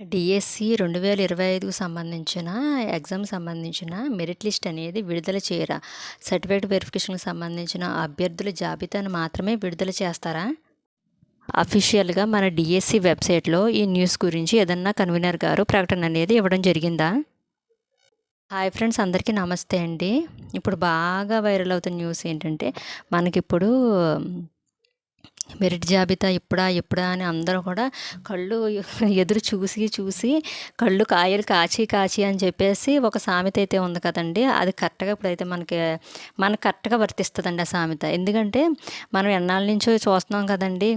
DSC రెండు వేల ఇరవై ఐదుకు సంబంధించిన ఎగ్జామ్ సంబంధించిన మెరిట్ లిస్ట్ అనేది విడుదల చేయరా? సర్టిఫికేట్ వెరిఫికేషన్కి సంబంధించిన అభ్యర్థుల జాబితాను మాత్రమే విడుదల చేస్తారా? అఫీషియల్గా మన డిఎస్సి వెబ్సైట్లో ఈ న్యూస్ గురించి ఏదన్నా కన్వీనర్ గారు ప్రకటన అనేది ఇవ్వడం జరిగిందా? హాయ్ ఫ్రెండ్స్ అందరికీ నమస్తే అండి. ఇప్పుడు బాగా వైరల్ అవుతున్న న్యూస్ ఏంటంటే మనకిప్పుడు మెరిట్ జాబితా ఇప్పుడా ఇప్పుడా అని అందరూ కూడా కళ్ళు ఎదురు చూసి చూసి కళ్ళు కాయలు కాచి కాచి అని చెప్పేసి ఒక సామెత అయితే ఉంది కదండి. అది కరెక్ట్గా ఇప్పుడైతే మనకి మనకు కరెక్ట్గా వర్తిస్తుందండి ఆ సామెత. ఎందుకంటే మనం ఎన్నాళ్ళ నుంచో చూస్తున్నాం కదండి.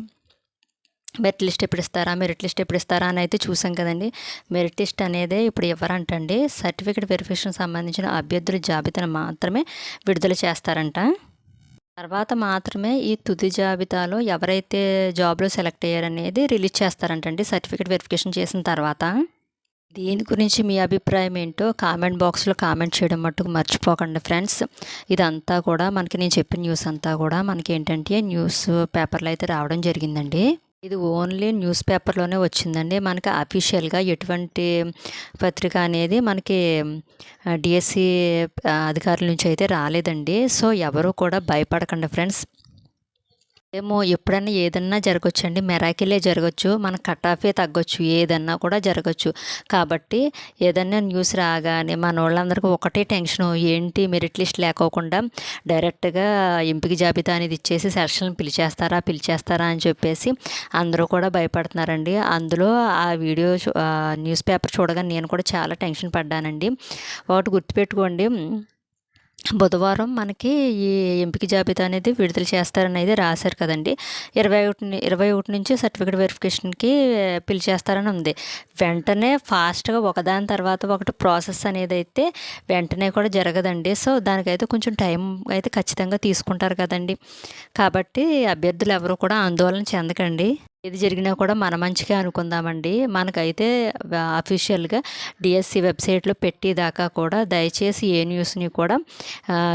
మెరిట్ లిస్ట్ ఎప్పుడు ఇస్తారా మెరిట్ లిస్ట్ ఎప్పుడు ఇస్తారా అని అయితే చూసాం కదండి. మెరిట్ లిస్ట్ అనేది ఇప్పుడు ఎవరంటండి సర్టిఫికేట్ వెరిఫికేషన్ సంబంధించిన అభ్యర్థుల జాబితాను మాత్రమే విడుదల చేస్తారంట. తర్వాత మాత్రమే ఈ తుది జాబితాలో ఎవరైతే జాబ్లో సెలెక్ట్ అయ్యారనేది రిలీజ్ చేస్తారంటండి. సర్టిఫికేట్ వెరిఫికేషన్ చేసిన తర్వాత. దీని గురించి మీ అభిప్రాయం ఏంటో కామెంట్ బాక్స్లో కామెంట్ చేయడం మట్టుకు మర్చిపోకండి ఫ్రెండ్స్. ఇదంతా కూడా మనకి నేను చెప్పిన న్యూస్ అంతా కూడా మనకి ఏంటంటే న్యూస్ పేపర్లో అయితే రావడం జరిగిందండి. ఇది ఓన్లీ న్యూస్ పేపర్లోనే వచ్చిందండి. మనకి అఫీషియల్గా ఎటువంటి పత్రిక అనేది మనకి డిఎస్సి అధికారుల నుంచి అయితే రాలేదండి. సో ఎవరు కూడా భయపడకండి ఫ్రెండ్స్. ఏమో ఎప్పుడన్నా ఏదన్నా జరగచ్చు మెరాకిలే జరగచ్చు. మన కట్ ఆఫే తగ్గొచ్చు. ఏదన్నా కూడా జరగచ్చు. కాబట్టి ఏదన్నా న్యూస్ రాగానే మన వాళ్ళందరికీ ఒకటే టెన్షన్. ఏంటి మెరిట్ లిస్ట్ లేకోకుండా డైరెక్ట్గా ఎంపిక జాబితా అనేది ఇచ్చేసి సెలక్షన్ పిలిచేస్తారా పిలిచేస్తారా అని చెప్పేసి అందరూ కూడా భయపడుతున్నారండి. అందులో ఆ వీడియో న్యూస్ పేపర్ చూడగానే నేను కూడా చాలా టెన్షన్ పడ్డానండి. ఒకటి గుర్తుపెట్టుకోండి. బుధవారం మనకి ఈ ఎంపిక జాబితా అనేది విడుదల చేస్తారనేది రాశారు కదండి. ఇరవై ఒకటి ఇరవై ఒకటి నుంచి సర్టిఫికేట్ వెరిఫికేషన్కి పిలిచేస్తారని ఉంది. వెంటనే ఫాస్ట్గా ఒకదాని తర్వాత ఒకటి ప్రాసెస్ అనేది అయితే వెంటనే కూడా జరగదండి. సో దానికైతే కొంచెం టైం అయితే ఖచ్చితంగా తీసుకుంటారు కదండి. కాబట్టి అభ్యర్థులు ఎవరు కూడా ఆందోళన చెందకండి. ఏది జరిగినా కూడా మన మంచిగా అనుకుందామండి. మనకైతే అఫీషియల్గా డిఎస్సి వెబ్సైట్లో పెట్టేదాకా కూడా దయచేసి ఏ న్యూస్ని కూడా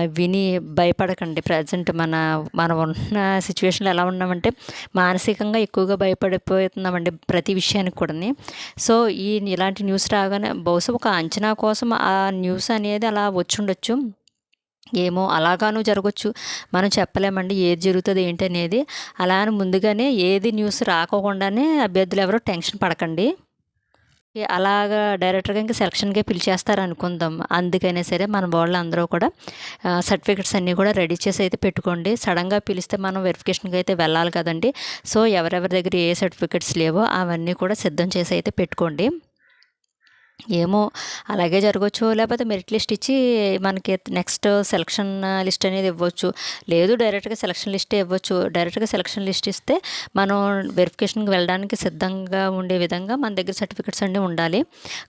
విని భయపడకండి. ప్రజెంట్ మన మనం ఉన్న సిచ్యువేషన్లో ఎలా ఉన్నామంటే మానసికంగా ఎక్కువగా భయపడిపోతున్నామండి ప్రతి విషయానికి కూడా సో ఈ ఇలాంటి న్యూస్ రాగానే బహుశా ఒక అంచనా కోసం ఆ న్యూస్ అనేది అలా వచ్చి ఉండొచ్చు ఏమో అలాగాను జరగచ్చు. మనం చెప్పలేమండి ఏది జరుగుతుంది ఏంటి అనేది అలా అని ముందుగానే ఏది న్యూస్ రాకోకుండానే అభ్యర్థులు ఎవరో టెన్షన్ పడకండి. అలాగా డైరెక్టర్గా ఇంకా సెలక్షన్కే పిలిచేస్తారు అనుకుందాం అందుకనే సరే మన వాళ్ళు అందరూ కూడా సర్టిఫికెట్స్ అన్నీ కూడా రెడీ చేసి అయితే పెట్టుకోండి. సడన్గా పిలిస్తే మనం వెరిఫికేషన్కి అయితే వెళ్ళాలి కదండి. సో ఎవరెవరి దగ్గర ఏ సర్టిఫికెట్స్ లేవో అవన్నీ కూడా సిద్ధం చేసి అయితే పెట్టుకోండి. ఏమో అలాగే జరగవచ్చు లేకపోతే మెరిట్ లిస్ట్ ఇచ్చి మనకి నెక్స్ట్ సెలక్షన్ లిస్ట్ అనేది ఇవ్వచ్చు. లేదు డైరెక్ట్గా సెలక్షన్ లిస్టే ఇవ్వచ్చు. డైరెక్ట్గా సెలక్షన్ లిస్ట్ ఇస్తే మనం వెరిఫికేషన్కి వెళ్ళడానికి సిద్ధంగా ఉండే విధంగా మన దగ్గర సర్టిఫికెట్స్ అన్నీ ఉండాలి.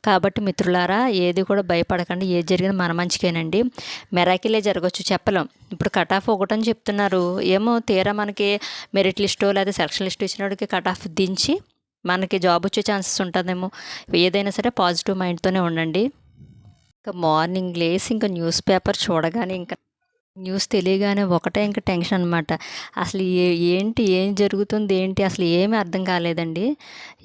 కాబట్టి మిత్రులారా ఏది కూడా భయపడకండి. ఏది జరిగినా మన మంచికేనండి. మెరాకిలే జరగవచ్చు చెప్పలేం. ఇప్పుడు కట్ ఆఫ్ ఒకటని చెప్తున్నారు. ఏమో తీరా మనకి మెరిట్ లిస్టో లేదా సెలక్షన్ లిస్ట్ ఇచ్చినోడికి కట్ ఆఫ్ దించి మనకి జాబ్ వచ్చే ఛాన్సెస్ ఉంటుందేమో. ఏదైనా సరే పాజిటివ్ మైండ్తోనే ఉండండి. ఇంకా మార్నింగ్ లేసి ఇంకా న్యూస్ పేపర్ చూడగానే ఇంకా న్యూస్ తెలియగానే ఒకటే ఇంకా టెన్షన్ అనమాట అసలు ఏ ఏంటి ఏం జరుగుతుంది ఏంటి అసలు ఏమీ అర్థం కాలేదండి.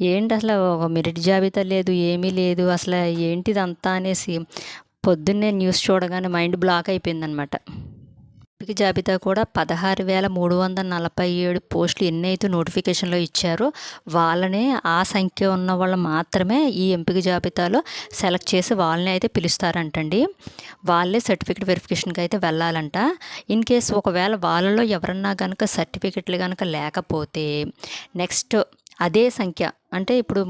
ఏంటి అసలు ఒక మెరిట్ జాబితా లేదు ఏమీ లేదు అసలు ఏంటిదంతా అనేసి పొద్దున్నే న్యూస్ చూడగానే మైండ్ బ్లాక్ అయిపోయిందనమాట ఎంపిక జాబితా కూడా పదహారు వేల మూడు వందల నలభై ఏడు పోస్టులు ఎన్నైతే నోటిఫికేషన్లో ఇచ్చారో వాళ్ళని ఆ సంఖ్య ఉన్న వాళ్ళు మాత్రమే ఈ ఎంపిక జాబితాలో సెలెక్ట్ చేసి వాళ్ళని అయితే పిలుస్తారంటండి. వాళ్ళే సర్టిఫికేట్ వెరిఫికేషన్కి అయితే వెళ్ళాలంట. ఇన్ కేస్ ఒకవేళ వాళ్ళలో ఎవరన్నా కనుక సర్టిఫికెట్లు కనుక లేకపోతే నెక్స్ట్ అదే సంఖ్య అంటే ఇప్పుడు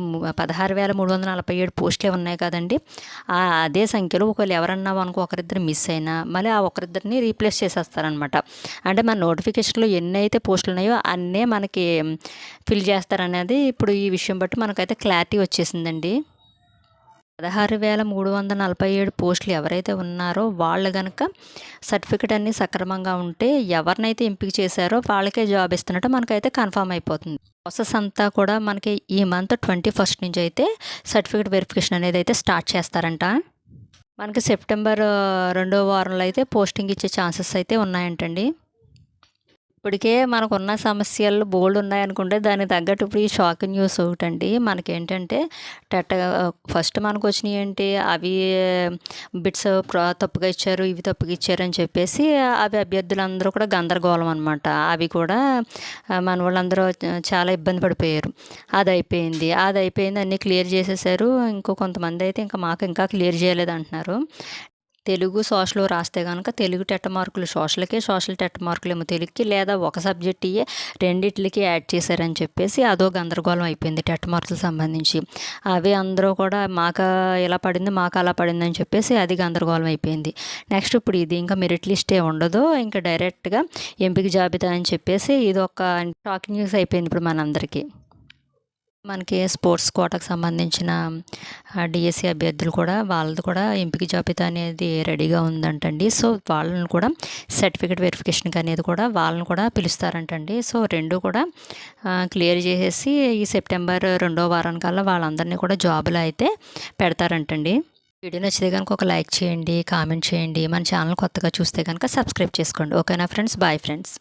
పదహారు వేల మూడు వందల నలభై ఏడు పోస్టులే ఉన్నాయి కదండి. అదే సంఖ్యలో ఒకవేళ ఎవరన్నా మనకు ఒకరిద్దరు మిస్ అయినా మళ్ళీ ఆ ఒకరిద్దరిని రీప్లేస్ చేసేస్తారనమాట అంటే మన నోటిఫికేషన్లో ఎన్ని అయితే పోస్టులు ఉన్నాయో అన్నీ మనకి ఫిల్ చేస్తారనేది ఇప్పుడు ఈ విషయం బట్టి మనకైతే క్లారిటీ వచ్చేసిందండి. పదహారు వేల మూడు వందల నలభై ఏడు పోస్టులు ఎవరైతే ఉన్నారో వాళ్ళు కనుక సర్టిఫికెట్ అన్నీ సక్రమంగా ఉంటే ఎవరినైతే ఎంపిక చేశారో వాళ్ళకే జాబ్ ఇస్తున్నట్టు మనకైతే కన్ఫామ్ అయిపోతుంది. ప్రాసెస్ అంతా కూడా మనకి ఈ మంత్ ట్వంటీ ఫస్ట్ నుంచి అయితే సర్టిఫికేట్ వెరిఫికేషన్ అనేది అయితే స్టార్ట్ చేస్తారంట. మనకి సెప్టెంబర్ రెండో వారంలో అయితే పోస్టింగ్ ఇచ్చే ఛాన్సెస్ అయితే ఉన్నాయంటండి. ఇప్పటికే మనకున్న సమస్యలు బోల్డ్ ఉన్నాయనుకుంటే దానికి తగ్గట్టు ఇప్పుడు ఈ షాక్ న్యూస్ ఒకటండి. మనకేంటంటే టెట్ ఫస్ట్ మనకు వచ్చినాయి ఏంటి అవి బిట్స్ తప్పుగా ఇచ్చారు ఇవి తప్పుగా ఇచ్చారు అని చెప్పేసి అవి అభ్యర్థులందరూ కూడా గందరగోళం అనమాట అవి కూడా మన వాళ్ళందరూ చాలా ఇబ్బంది పడిపోయారు. అది అయిపోయింది అది అయిపోయింది అన్నీ క్లియర్ చేసేసారు. ఇంకో కొంతమంది అయితే ఇంకా మాకు ఇంకా క్లియర్ చేయలేదు అంటున్నారు తెలుగు సోషల్ రాస్తే కనుక తెలుగు టెట్ మార్కులు సోషల్కి సోషల్ టెట్ మార్కులు ఏమో తెలుగుకి లేదా ఒక సబ్జెక్ట్ ఇయే రెండిట్లకి యాడ్ చేశారని చెప్పేసి అదో గందరగోళం అయిపోయింది టెట్ మార్కులకు సంబంధించి. అవి అందరూ కూడా మాకు ఇలా పడింది మాకు అలా పడింది అని చెప్పేసి అది గందరగోళం అయిపోయింది. నెక్స్ట్ ఇప్పుడు ఇది ఇంకా మెరిట్ లిస్టే ఉండదు ఇంకా డైరెక్ట్గా ఎంపిక జాబితా అని చెప్పేసి ఇది ఒక షాకింగ్ న్యూస్ అయిపోయింది ఇప్పుడు మనందరికీ. మనకి స్పోర్ట్స్ కోటాకు సంబంధించిన డిఎస్సి అభ్యర్థులు కూడా వాళ్ళది కూడా ఎంపిక జాబితా అనేది రెడీగా ఉందంటండి. సో వాళ్ళని కూడా సర్టిఫికేట్ వెరిఫికేషన్కి అనేది కూడా వాళ్ళని కూడా పిలుస్తారంటండి. సో రెండు కూడా క్లియర్ చేసేసి ఈ సెప్టెంబర్ రెండో వారానికల్లా వాళ్ళందరినీ కూడా జాబులు అయితే పెడతారంటండి. వీడియో నచ్చితే కనుక ఒక లైక్ చేయండి కామెంట్ చేయండి. మన ఛానల్ కొత్తగా చూస్తే కనుక సబ్స్క్రైబ్ చేసుకోండి. ఓకేనా ఫ్రెండ్స్? Bye friends.